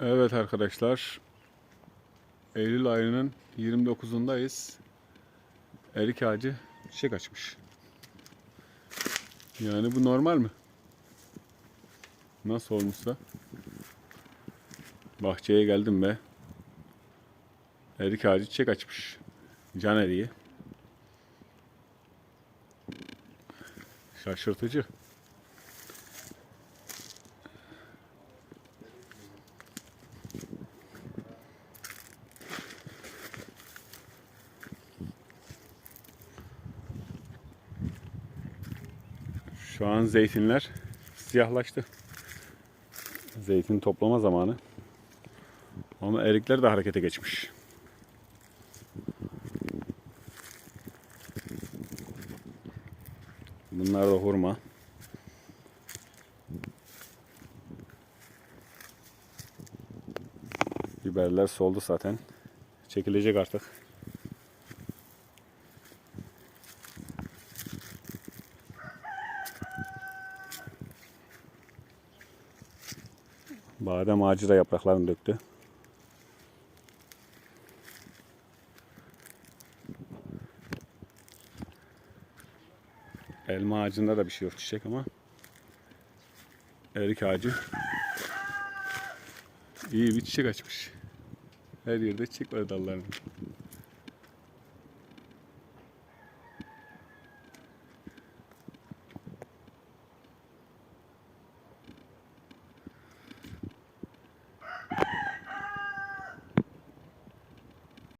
Evet arkadaşlar. Eylül ayının 29'undayız. Erik ağacı çiçek açmış. Yani bu normal mi? Nasıl olmuşsa? Bahçeye geldim be. Erik ağacı çiçek açmış. Can eriği. Şaşırtıcı. Şu an zeytinler siyahlaştı. Zeytin toplama zamanı. Ama erikler de harekete geçmiş. Bunlar da hurma. Biberler soldu zaten. Çekilecek artık. Badem ağacı da yapraklarını döktü. Elma ağacında da bir şey yok çiçek ama erik ağacı iyi bir çiçek açmış. Her yerde çiçek var dallarında.